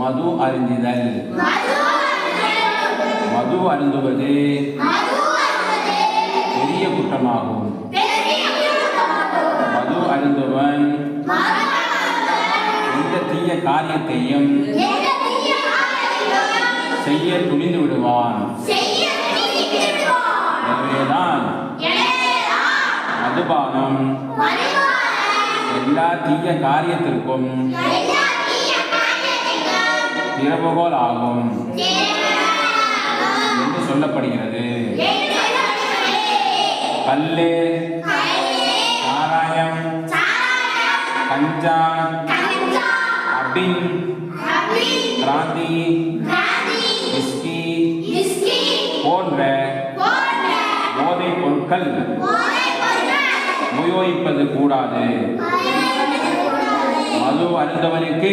மது அருந்திதல் மது அருந்துவது பெரிய குற்றமாகும். மது அருந்துவன் எந்த தீய காரியத்தையும் செய்ய துணிந்து விடுவான் எனவேதான் மதுபானம் எல்லா தீய காரியத்திற்கும் திறவுகோல் ஆகும் என்று சொல்லப்படுகிறது. கல்லு சாராயம். கஞ்சா. அபின். கிராந்தி. விஸ்கி. போன்ற போதைப் பொருட்கள் உபயோகிப்பது கூடாது. மது அருந்தவனுக்கு